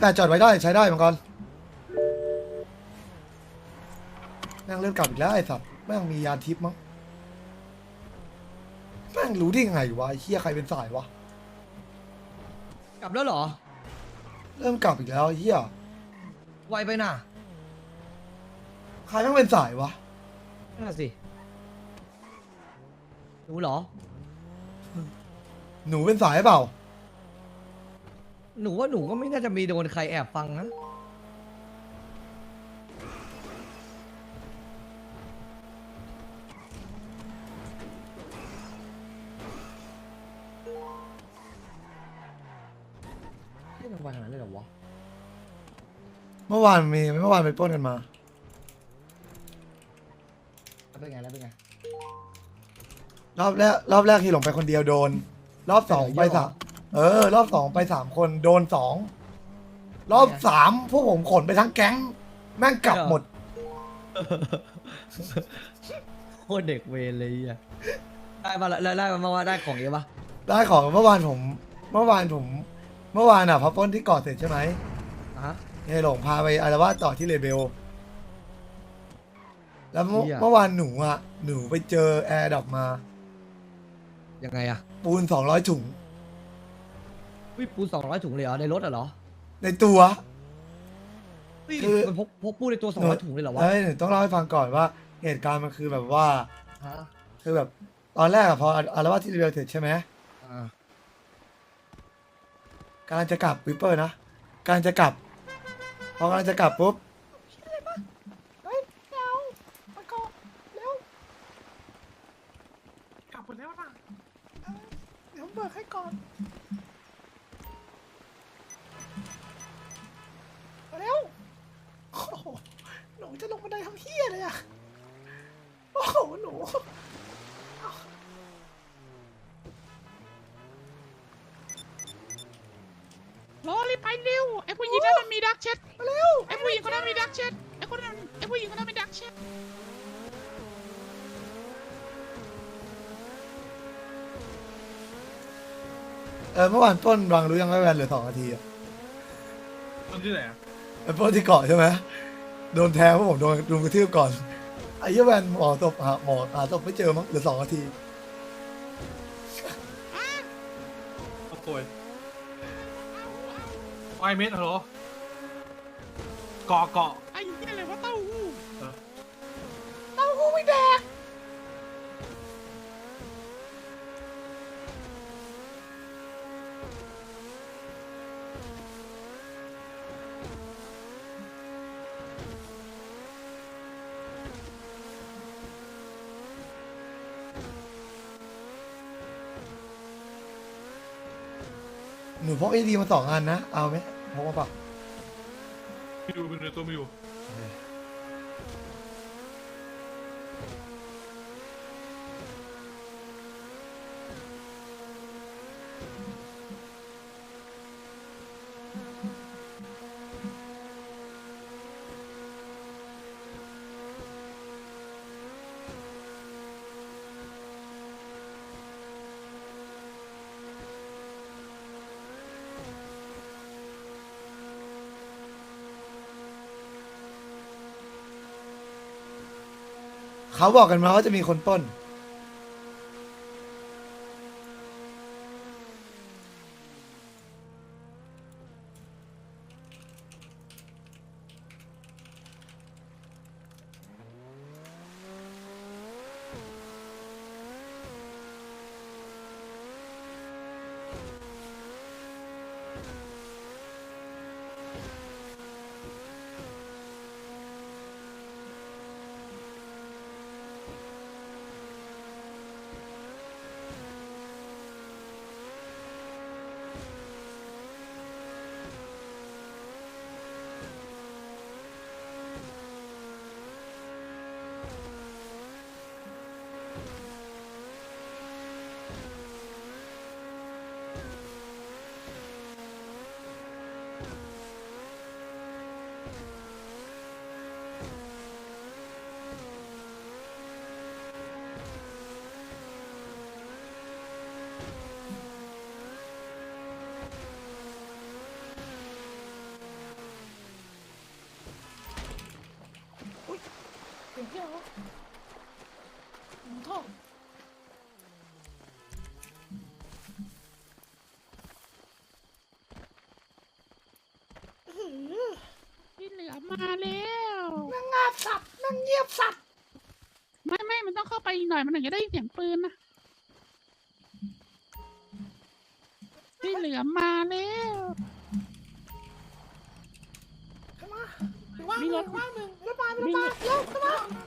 แปดจอดไว้ได้ใช้ได้มังกรแม่งเริ่มกลับอีกแล้วไอ้สัตว์แม่งมียานทิพย์มั้งแม่งรู้ได้ไงวะไอ้เฮียใครเป็นสายวะกลับแล้วเหรอ เริ่มกลับอีกแล้วไอ้เฮียไวไปน่ะใครแม่งเป็นสายวะนั่นนะสิหนูเหรอ หนูเป็นสายเปล่า หนูว่าหนูก็ไม่น่าจะมีโดนใครแอบฟังนะไม่ต้องไปขนาดนั้นเลยเหรอวะ เมื่อวานมีเมื่อวานไปปล้นกันมา แล้วเป็นไงแล้วเป็นไง รอบแรกรอบแรกที่หลงไปคนเดียวโดน รอบสองไปสาม เออ รอบสองไปสามคนโดนสองรอบสามพวกผมขนไปทั้งแก๊ง แม่งกลับหมด โคตรเด็กเวรเลยอะได้มาแล้วได้มาว่าได้ของเยอะปะได้ของเมื่อวานผม เมื่อวานผม เมื่อวานอะพอปล้นที่เกาะเสร็จใช่ไหมอะฮะ เฮหลงพาไปอารวาสต่อที่เลเบล แล้วเมื่อเหี้ย เมื่อวานหนูอะ หนูไปเจอแอร์ดรอปมา ยังไงอะ ปูนสองร้อยถุง วิปูสองร้อยถุงเลยเหรอในรถอะเหรอในตัวเฮ้ยคือ มันพกพกปูในตัวสองร้อยถุงเลยเหรอวะเอ้ยหนูต้องเล่าให้ฟังก่อนว่าเหตุการณ์มันคือแบบว่า ฮะคือแบบตอนแรกอะพออารวาสที่เลเบลเสร็จใช่ไหมอ่าการจะกลับวิปเปอร์นะการจะกลับ พอกำลังจะกลับปุ๊บเฮ้ยเร็วมาก่อนเร็วกลับหมดแล้วนะเดี๋ยวเบิกให้ก่อน ไปเร็วไอ้ผู้หญิงนั้นมันมีดักเช็ดมาเร็วไอ้ผู้หญิงคนนั้นมีดักเช็ดไอ้คนนั้นไอ้ผู้หญิงคนนั้นมีดักเช็ดเออเมื่อวานปล้นรังรู้ยังไม่แวนเหลือสองนาทีอะมันที่ไหนอะไอ้ปล้นที่เกาะใช่ไหมโดนแทงเพราะผมโดนโดนกระทืบก่อนไอ้เหี้ยแวนหมอศพหาหมอหาศพไม่เจอมั้งเหลือสองนาที โอ้โห ไอเม็ดเหรอเกาะเกาะไอ้ยี่อะไรวะเต้าหู้เต้าหู้ไม่แดกหนูพกไอดีมาสองอันนะ เอาไหม พกมาเปล่าไม่ดู เขาบอกกันมาว่าจะมีคนปล้น โทษที่เหลือมาแล้วนางงาบสัตว์นางเงียบสัตว์ไม่ไม่มันต้องเข้าไปอีกหน่อยมันถึงจะได้ยินเสียงปืนนะที่เหลือมาแล้วเข้ามาว่างหมีรนึ่ถงว่างหนึ่งรถมามีรถรมาถเร็วเข้ามาเข้ามา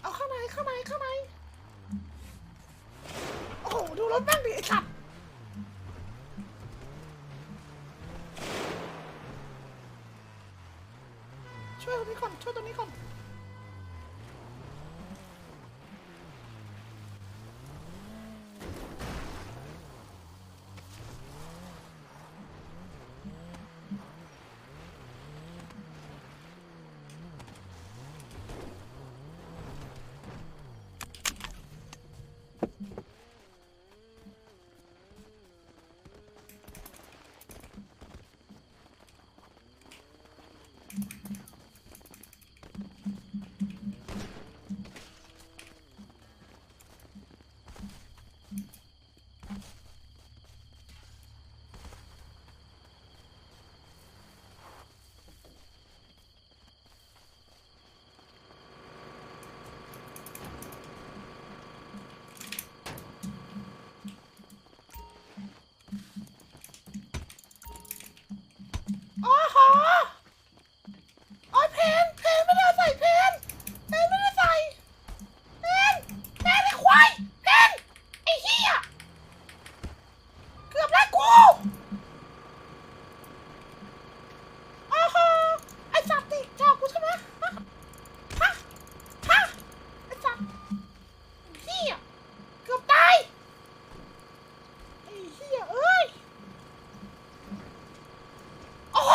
เอาเข้างในข้างในข้างในโอ้โหดูรถแม่งดิไอ้สัตว์ช่วยตรงนี้ก่อนช่วยตรงนี้ก่อน โอ้โหโอ้ยเพนเพนไม่ได้ใส่เพนเพนไม่ได้ใส่เพนเพนไอ้ควายเพนไอ้เหี้ย เกือบแล้วกู โอ้โห ไอ้สัตว์ติเจ้ากูใช่ไหมฮะ ฮะ ฮะ ไอ้สัตว์ไอ้เหี้ย เกือบตาย ไอ้เหี้ยเอ้ย โอ้โห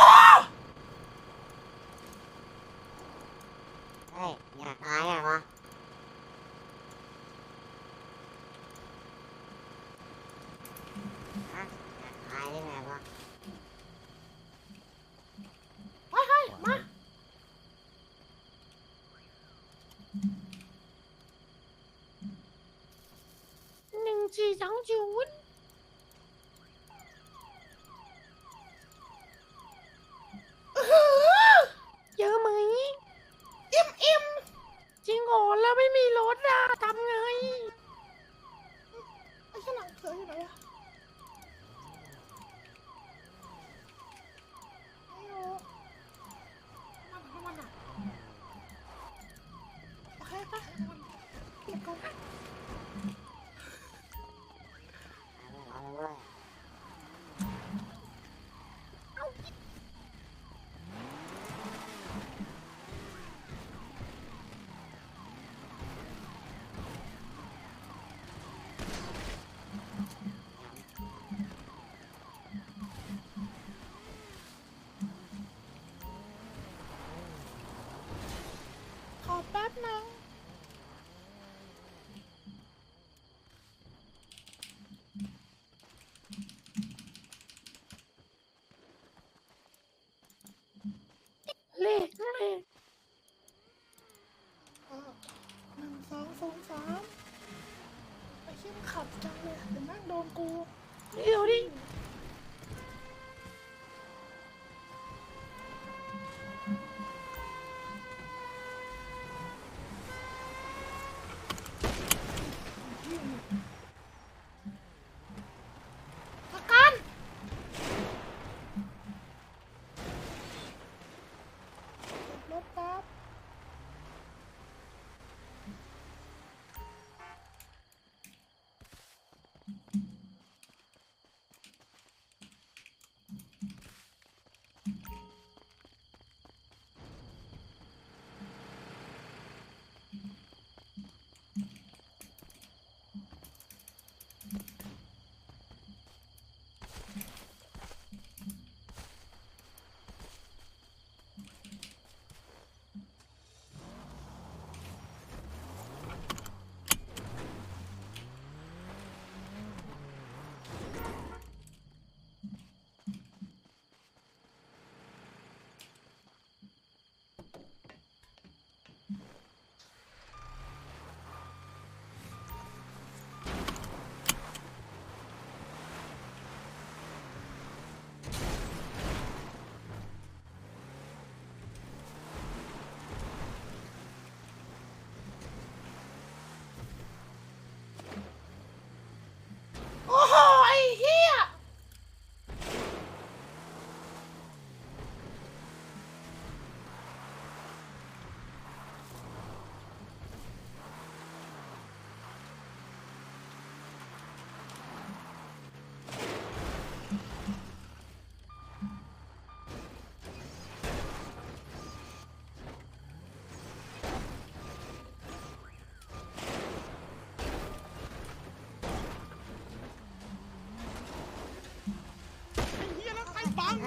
เฮ้ยอยากตายอะวะฮะอยากตายได้ไงวะ เฮ้ยเฮ้ยมา หนึ่งสี่สองศูนย์ อื้อหือ เยอะไหม อิ่มอิ่ม จริงโหรแล้วไม่มีรถอะทำไง ไอ้ข้างหลังเสืออยู่ไหนอะไม่รู้มันของมันอะโอเคไปเก็บก่อน เอาเลยเว้ย ขอแป๊บนึงเล ขเลขเออหนึ่งสองศูนย์สามไอ้เชี่ยมันขับจังเลยเดี๋ยวแม่งโดนกู เดี๋ยวดิ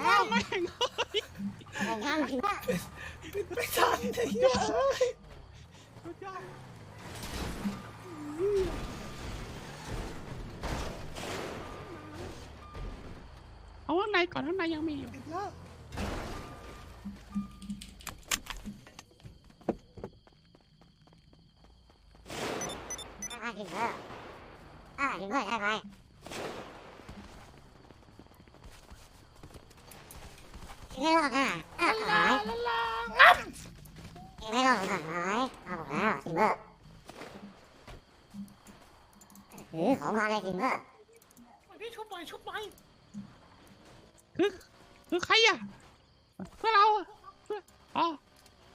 เฮ้ยแม่งเป็นข้างถึงว่าไม่ทันไอ้เลยสุดยอดเอาข้างในก่อนข้างในยังมีอยู่ ถึงไม่หรอกอะอะหลาลางับถึงไม่หรอกอะหายเอาแล้วถึงเอหือของมาเลยถึงเออพี่ชุบหน่อยชุบหน่อยคือคือใครอะเพื่อเราอะเพื่ออ๋อ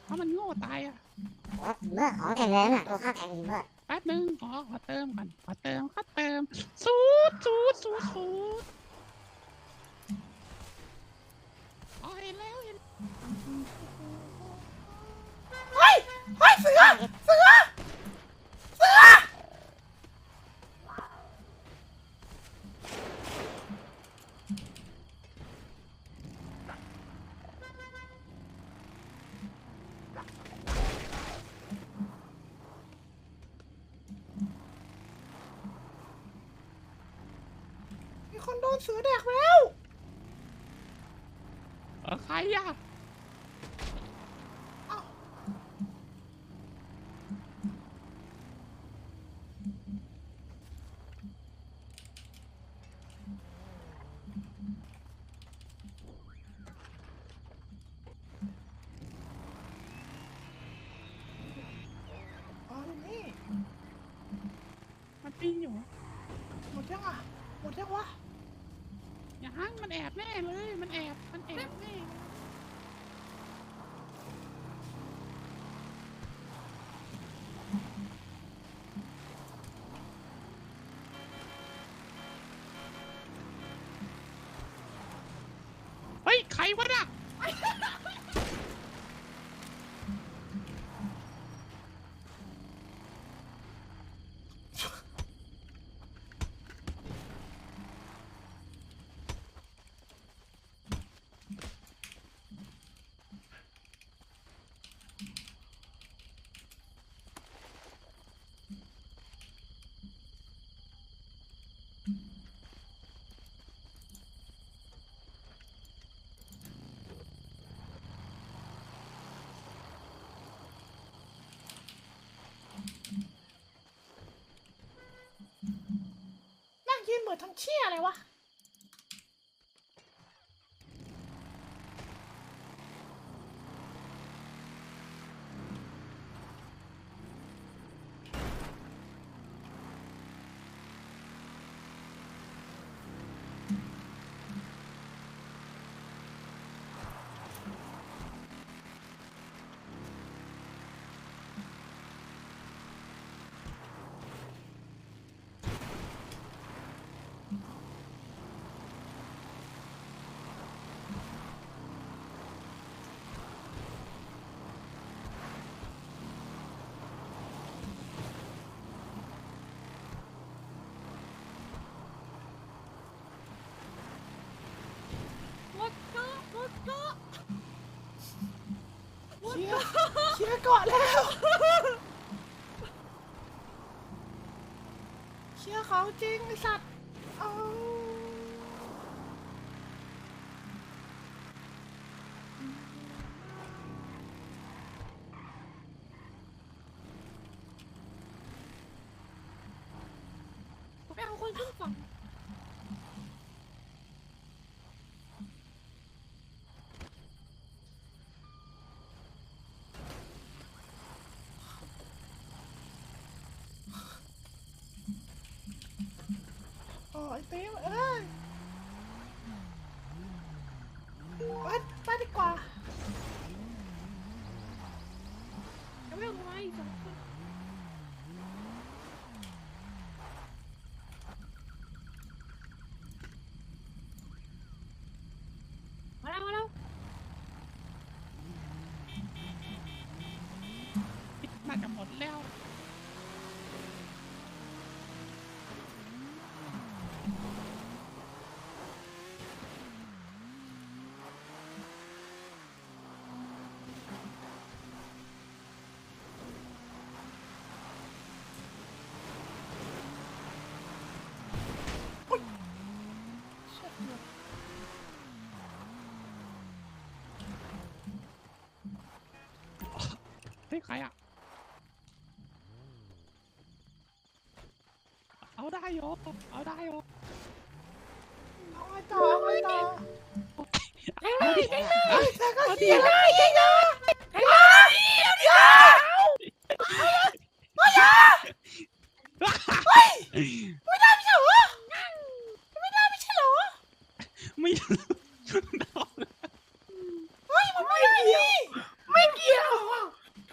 เพราะมันโง่ตายอะถึงเอขอแข็งเลยน่ะตัวข้าแข็งถึงเออแป๊บนึงขอขอเติมก่อนขอเติมขอเติมสูดสูดสูดสูด อ๋อเห็นแล้วเห็นเฮ้ยเฮ้ยเสือเสือเสือมีคนโดนเสือแดกแล้ว ใครอะอ๋อนี่มันปีนอยู่หมดยังอะหมดยังวะยัง มันแอบแน่เลย มันแอบ มันแอบแน่ มือนทำเชี่ยอะไรวะ รถเกาะรถ เชียร์เชียร์เกาะแล้ว เชียร์เขาจริงไอสัตว์เอา โอ้ย ให้ใครอะ เอาได้โยเอาได้โยเอาไว้ต่อเอาไว้ต่อเอาดิเอาดิไม่ ไม่เกี่ยวอะ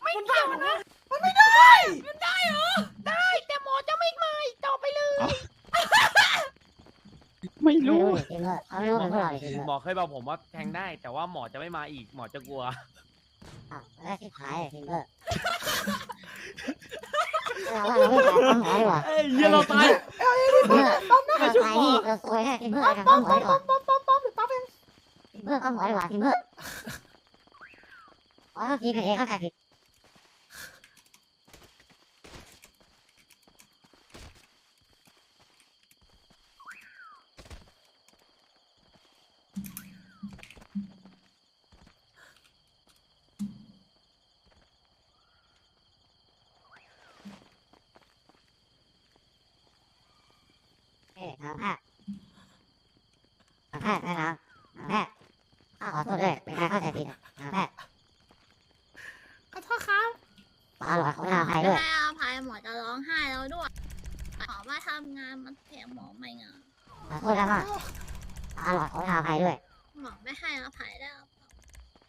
ไม่เกี่ยวนะ มันไม่ได้ มันได้เหรอ ได้แต่หมอจะไม่มาอีกต่อไปเลย ไม่ ไม่ รู้ รู้จริงๆเขาไม่รู้เป็นพวกเราจริงๆ หมอเคยบอกผมว่าแทงได้ แต่ว่าหมอจะไม่มาอีกหมอจะกลัว อ้าวแล้วที่ขายจริงๆเราว่าเราไม่ขายของหมอดีกว่าเอ้ยเหี้ยเราตายเมื่อเราขายนี่เราซวยแค่จริงเมื่อเราของหมอดีกว่าป๊อปป๊อปป๊อปหรือป๊อปเองจริงเมื่อของหมอดีกว่าจริงเมื่ออ๋อเมื่อกี้เป็นเองเข้าใจผิด เอ๊ะทางแพทย์ ทางแพทย์นะครับแพทย์อ้าวขอโทษด้วยเป็นการเข้าใจผิดอะแพทย์ขอโทษครับปลาหลอดเของเราใครด้วยให้อาภัยหมอจะร้องไห้แล้วด้วยหมอมาทำงานมันแถมหมอไม่งานขอโทษนะว่าปลาหลอดเของเราใครด้วย หมอไม่ให้อภัยได้หรอ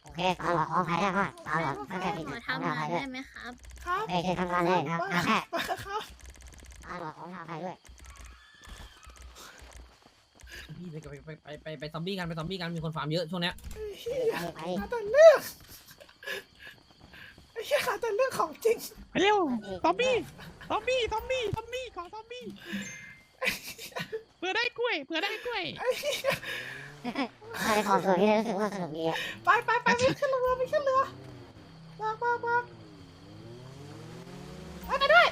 โอเคปลาหลอดของใครได้ว่าปลาหลอดเข้าใจผิดหมอทำงานได้ไหมครับครับโอเคเชิญทำงานเลยนะทางแพทย์ครับปลาหลอดของเราใครด้วย ไปไปไปไปไปซอมบี้กันไปซอมบี้กันมีคนฟาร์มเยอะช่วงเนี้ยไปไปหาแต่เรื่องไอ้เหี้ยหาแต่เรื่องของจริงเร็วซอมบี้ซอมบี้ซอมบี้ซอมบี้ขอซอมบี้เพื่อได้กล้วยเพื่อได้กล้วยไอ้เหี้ยใครของสวนที่รู้สึกว่าสนุกดีอะไปไปไปไปขึ้นเรือไปขึ้นเรือมากมากมากไปไปด้วย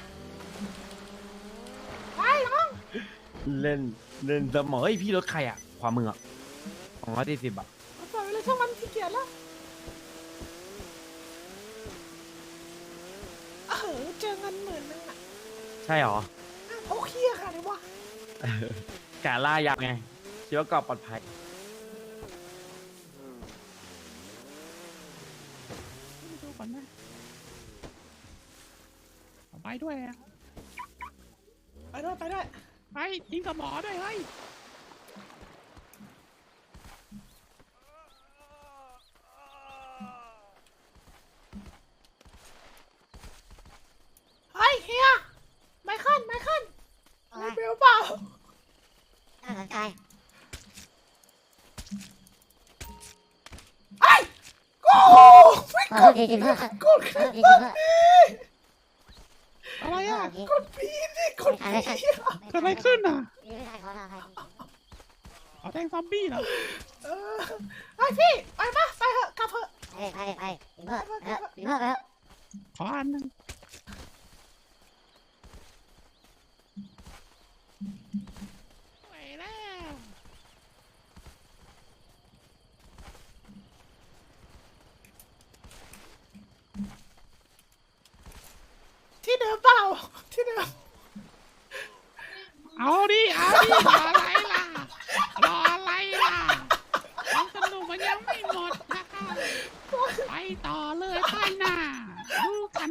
ไปน้องเล่น เล่นสมองเฮ้ยพี่รถใครอะขวามืออะสองร้อยสี่สิบอะปล่อยไปเลยช่างมันขี้เกียจแล้วเออเจอเงินหมื่นนึงอะใช่เหรออ้าวเขาเคลียร์ค่ะเลยวะกาล่ายาวไงชีวกรอบปลอดภัยดูก่อนนะเอาไปด้วยอะไปด้วยไปด้วย ไปยิงกับหมอด้วยเฮ้ยเฮ้ยเฮียไมเคิลไมเคิลอะไรเบลเปล่าน่าสนใจไอ้โอ้โหไม่ขอกโทษดจริงๆเพื่อนกดขอขึ้โทนษจริงๆเพื่อน อะไรอะกดปีสิกดปีเกิดอะไรขึ้นอะไม่ได้ขอเราใครเอาแทงซอมบี้เหรอเออไอ้พี่ไปปะไปเถอะกลับเถอะไปไปไปจริงเพื่อนเออจริงเพื่อนไปแล้วขออันหนึงไปแล้ว ที่เดิมเปล่า ที่เดิมเอาดิเอาดิรออะไรล่ะรออะไรล่ะความสนุกมันยังไม่หมดนะคะไปต่อเลยไปหน้าดูกัน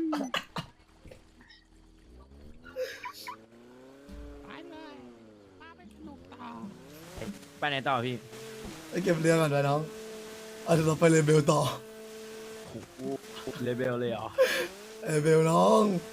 ไปเลยมาไปสนุกต่อไปไหนต่อพี่ไปเก็บเรือก่อนนะน้องเอาเดี๋ยวเราไปเลยเบลต่อเลเบลเลยเหรอเออเบลน้องโ